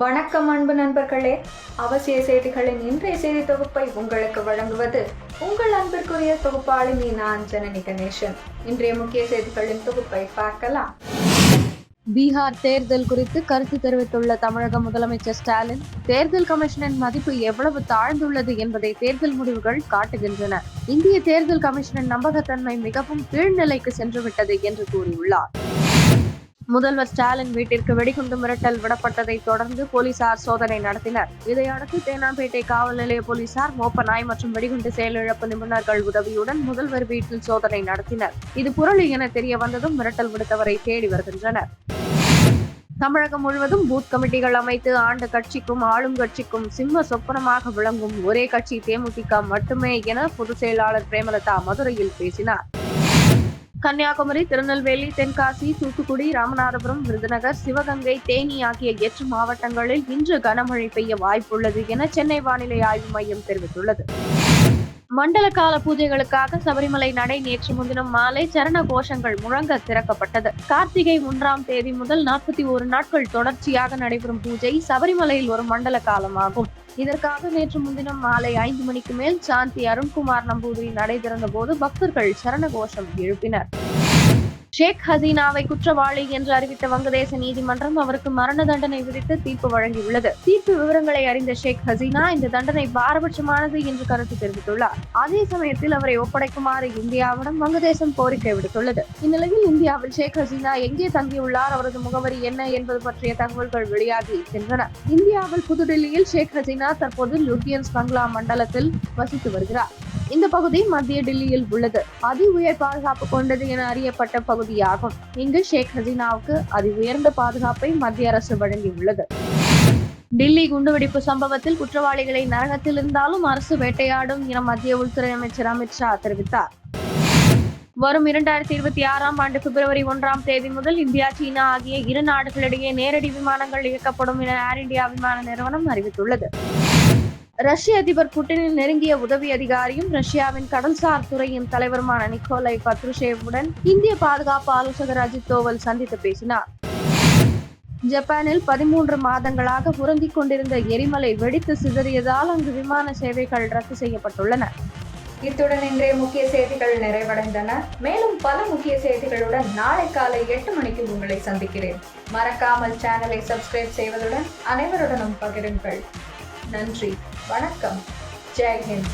வணக்கம் அன்பு நண்பர்களே. அவசிய செய்திகளின் இன்றைய செய்தி தொகுப்பை உங்களுக்கு வழங்குவது உங்கள் அன்பிற்குரிய தொகுப்பாளினி நான் ஜனனி கணேசன். இன்றைய முக்கிய செய்திகளின் தொகுப்பை பார்க்கலாம். பீகார் தேர்தல் குறித்து கருத்து தெரிவித்துள்ள தமிழக முதலமைச்சர் ஸ்டாலின் தேர்தல் கமிஷனின் மதிப்பு எவ்வளவு தாழ்ந்துள்ளது என்பதை தேர்தல் முடிவுகள் காட்டுகின்றன. இந்திய தேர்தல் கமிஷனின் நம்பகத்தன்மை மிகவும் கீழ்நிலைக்கு சென்றுவிட்டது என்று கூறியுள்ளார். முதல்வர் ஸ்டாலின் வீட்டிற்கு வெடிகுண்டு மிரட்டல் விடப்பட்டதை தொடர்ந்து போலீசார் சோதனை நடத்தினர். இதையடுத்து தேனாம்பேட்டை காவல் நிலைய போலீசார் மோப்ப நாய் மற்றும் வெடிகுண்டு செயலிழப்பு நிபுணர்கள் உதவியுடன் முதல்வர் வீட்டில் சோதனை நடத்தினர். இது புரளி என தெரிய வந்ததும் மிரட்டல் விடுத்தவரை தேடி வருகின்றனர். தமிழகம் முழுவதும் பூத் கமிட்டிகள் அமைத்து ஆண்ட கட்சிக்கும் ஆளும் கட்சிக்கும் சிம்ம சொப்பனமாக விளங்கும் ஒரே கட்சி தேமுதிக மட்டுமே என பொதுச் செயலாளர் பிரேமலதா மதுரையில் பேசினார். கன்னியாகுமரி திருநெல்வேலி தென்காசி தூத்துக்குடி ராமநாதபுரம் விருதுநகர் சிவகங்கை தேனி ஆகிய எட்டு மாவட்டங்களில் இன்று கனமழை பெய்ய வாய்ப்புள்ளது என சென்னை வானிலை ஆய்வு மையம் தெரிவித்துள்ளது. மண்டல கால பூஜைகளுக்காக சபரிமலை நடை நேற்று முன்தினம் மாலை சரண கோஷங்கள் முழங்க திறக்கப்பட்டது. கார்த்திகை ஒன்றாம் தேதி முதல் நாற்பத்தி ஒரு நாட்கள் தொடர்ச்சியாக நடைபெறும் பூஜை சபரிமலையில் ஒரு மண்டல காலமாகும். இதற்காக நேற்று முன்தினம் மாலை ஐந்து மணிக்கு மேல் சாந்தி அருண்குமார் நம்பூதிரி நடை திறந்த போது பக்தர்கள் சரண கோஷம் எழுப்பினர். ஷேக் ஹசீனாவை குற்றவாளி என்று அறிவித்த வங்கதேச நீதிமன்றம் அவருக்கு மரண தண்டனை விதித்து தீர்ப்பு வழங்கியுள்ளது. தீர்ப்பு விவரங்களை அறிந்த ஷேக் ஹசீனா இந்த தண்டனை பாரபட்சமானது என்று கருத்து தெரிவித்துள்ளார். அதே சமயத்தில் அவரை ஒப்படைக்குமாறு இந்தியாவிடம் வங்கதேசம் கோரிக்கை விடுத்துள்ளது. இந்நிலையில் இந்தியாவில் ஷேக் ஹசீனா எங்கே தங்கியுள்ளார் அவரது முகவரி என்ன என்பது பற்றிய தகவல்கள் வெளியாகி இருக்கின்றன இந்தியாவில் புதுடில்லியில் ஷேக் ஹசீனா தற்போது லுட்டியன்ஸ் பங்களா மண்டலத்தில் வசித்து வருகிறார். இந்த பகுதி மத்திய டெல்லியில் உள்ளது. அதி உயர் பாதுகாப்பு கொண்டது என அறியப்பட்ட பகுதியாகும். இங்கு ஷேக் ஹசீனாவுக்கு அதி உயர்ந்த பாதுகாப்பை மத்திய அரசு வழங்கியுள்ளது. டில்லி குண்டுவெடிப்பு சம்பவத்தில் குற்றவாளிகளை நரகத்தில் இருந்தாலும் அரசு வேட்டையாடும் என மத்திய உள்துறை அமைச்சர் அமித்ஷா தெரிவித்தார். வரும் இரண்டாயிரத்தி இருபத்தி ஆறாம் ஆண்டு பிப்ரவரி ஒன்றாம் தேதி முதல் இந்தியா சீனா ஆகிய இரு நாடுகளிடையே நேரடி விமானங்கள் இயக்கப்படும் என ஏர் இந்தியா விமான நிறுவனம் அறிவித்துள்ளது. ரஷ்ய அதிபர் புட்டினின் நெருங்கிய உதவி அதிகாரியும் ரஷ்யாவின் கடல்சார் துறையின் தலைவருமான நிக்கோலை பத்ருஷேவுடன் இந்திய பாதுகாப்பு ஆலோசகர் அஜித் தோவல் சந்தித்து பேசினார். ஜப்பானில் பதிமூன்று மாதங்களாக உறங்கிக் கொண்டிருந்த எரிமலை வெடித்து சிதறியதால் அங்கு விமான சேவைகள் ரத்து செய்யப்பட்டுள்ளன. இத்துடன் இன்றைய முக்கிய செய்திகள் நிறைவடைந்தன. மேலும் பல முக்கிய செய்திகளுடன் நாளை காலை எட்டு மணிக்கு உங்களை சந்திக்கிறேன். மறக்காமல் சேனலை சப்ஸ்கிரைப் செய்வதுடன் அனைவருடனும் பகிருங்கள். நன்றி. வணக்கம் ஜெய் ஹிந்த்